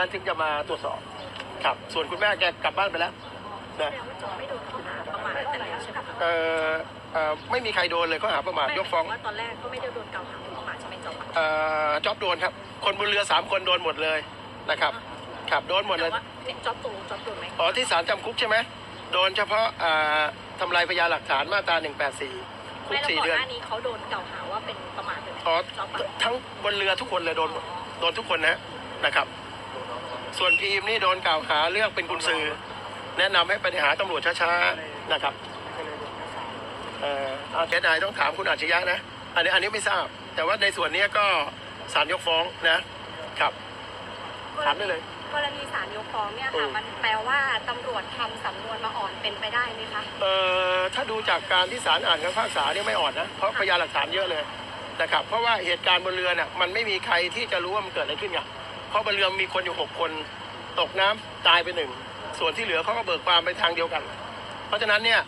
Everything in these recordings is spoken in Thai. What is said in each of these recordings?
นั้นถึงจะมาตรวจสอบครับ ส่วนคุณแม่แกกลับบ้านไปแล้วนะแสดงว่าจอบไม่โดนข้อหาประมาทแต่แล้วใช่ไหมคะเอ่อเอ่อไม่มีใครโดนเลยข้อหาประมาทยกฟ้องว่าตอนแรกก็ไม่ได้โดนกล่าวหาประมาทใช่ไหมจอบเอ่อจ็อบโดนครับ คนบนเรือสามคนโดนหมดเลยนะครับครับโดนหมดเลแต่ยว่าเนี่ยจอบตรงจอบโดนไหมอ๋อที่ศาลจำคุกใช่ไหมโดนเฉพาะอ่าทำลายพยานหลักฐานมาตรา184คุไม่กแล้วสี่ก่อนเดือนหน้านี้เขาโดนกล่าวหาว่าเป็นประมาทเลยไหมอ๋อจอบอะทั้งบนเรือทุกคนเลยโดนหมดโดนทุกคนนะนะครับ ส่วนพีมนี่โดนกล่าวหาเรื่องเป็นกุญซือ แนะนำให้ไปหาตำรวจช้าๆนะครับเอ่อเอาเจ๊นายต้องถามคุณอาชญะนะ อันนี้อันนี้ไม่ทราบ แต่ว่าในส่วนนี้ก็ศาลยกฟ้องนะครับถามได้เลย กรณีศาลยกฟ้องเนี่ยอืค่ะมมันแปลว่าตำรวจทำสำนวนมาอ่อนเป็นไปได้ไหมคะเอ่อถ้าดูจากการที่ศาลอ่านคำพิพากษาเนี่ยไม่อ่อนนะเพราะพยานหลักฐานเยอะเลยนะครับเพราะว่าเหตุการณ์บนเรือน่ะมันไม่มีใครที่จะรู้ว่ามันเกิดอะไรขึ้นไง เพราะบนเรือมีคนอยู่หกคน ตกน้ำตายไปหนึ่ง ส่วนที่เหลือเขาก็เบิกความไปทางเดียวกัน เพราะฉะนั้นเนี่ย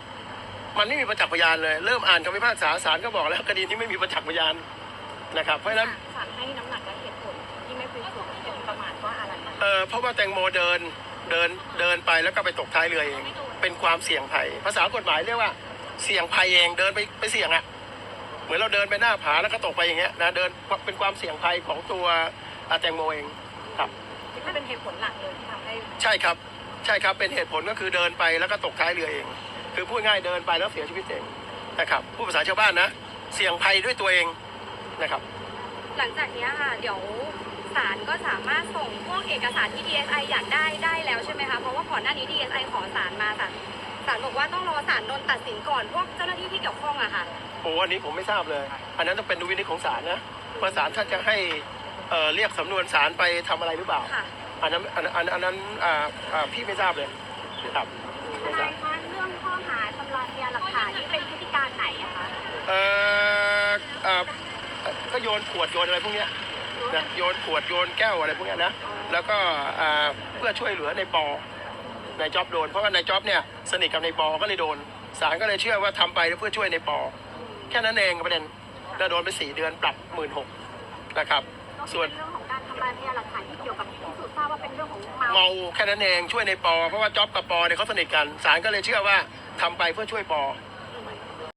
มันไม่มีประจักษ์พยานเลย เริ่มอ่านคำพิพากษาศาลก็บอกแล้วคดีนี้ไม่มีประจักษ์พยานนะครับ เพราะฉะนั้นศาลให้น้ำหนักและเหตุผลที่ไม่เป็นส่วนเป็นประมาทว่าอะไรนะคะเออเพราะว่าแตงโมเดินเดินเดินไปแล้วก็ไปตกท้ายเรือเอง เป็นความเสี่ยงภัย ภาษากฎหมายเรียกว่า เสี่ยงภัยเองเดินไปไปเสี่ยงอะเหมือนเราเดินไปหน้าผาแล้วก็ตกไปอย่างเงี้ยนะเดินเป็นความเสี่ยงภัยของตัวอ่าแตงโมเอง ครับที่เป็นเหตุผลหลักเลยที่ทำให้ใช่ครับ ใช่ครับเป็นเหตุผลก็คือเดินไปแล้วก็ตกท้ายเรือเอง คือพูดง่ายเดินไปแล้วเสียชีวิตเองนะครับผู้ภาษาชาวบ้านนะ เสี่ยงภัยด้วยตัวเองนะครับ หลังจากเนี้ยค่ะ เดี๋ยวศาลก็สามารถส่งพวกเอกสารที่ DSI อยากได้ได้แล้วใช่ไหมคะ เพราะว่าก่อนหน้านี้ DSI ขอศาลมาศาลศาลบอกว่าต้องรอศาลนนท์ตัดสินก่อนพวกเจ้าหน้าที่ที่เกี่ยวข้องอะค่ะ โอ้อันนี้ผมไม่ทราบเลย อันนั้นต้องเป็นดุลวินิจของศาลนะว่าศาลท่านจะให้ เอ่อเรียกสำนวนศาลไปทำอะไรหรือเปล่า ค่ะอันนั้นอันอันอันนั้นอ่าอ่าพี่ไม่ทราบเลยครับทนายคะเรื่องข้อหาทำลายพยานหลักฐานนี่เป็นพฤติการไหนอะคะเอ่อเอ่อก็โยนขวดโยนอะไรพวกเนี้ยนะโยนขวดโยนแก้วอะไรพวกเนี้ยนะแล้วก็อ่าเพื่อช่วยเหลือในปอในจ็อบโดน เพราะว่าในจ็อบเนี่ยสนิทกับในปอก็เลยโดนศาลก็เลยเชื่อว่าทำไปเพื่อช่วยในปอ แค่นั้นเองประเด็นแล้วโดนไปสี่เดือนปรับหมื่นหกนะครับ ส่วนเรื่องของการทำลายพยานหลักฐานที่เกี่ยวกับพิสูจน์ทราบว่าเป็นเรื่องของเมาเมาแค่นั้นเองช่วยในปอ เพราะว่าจ็อบกับปอเนี่ยเขาสนิทกันศาลก็เลยเชื่อว่าทำไปเพื่อช่วยปอ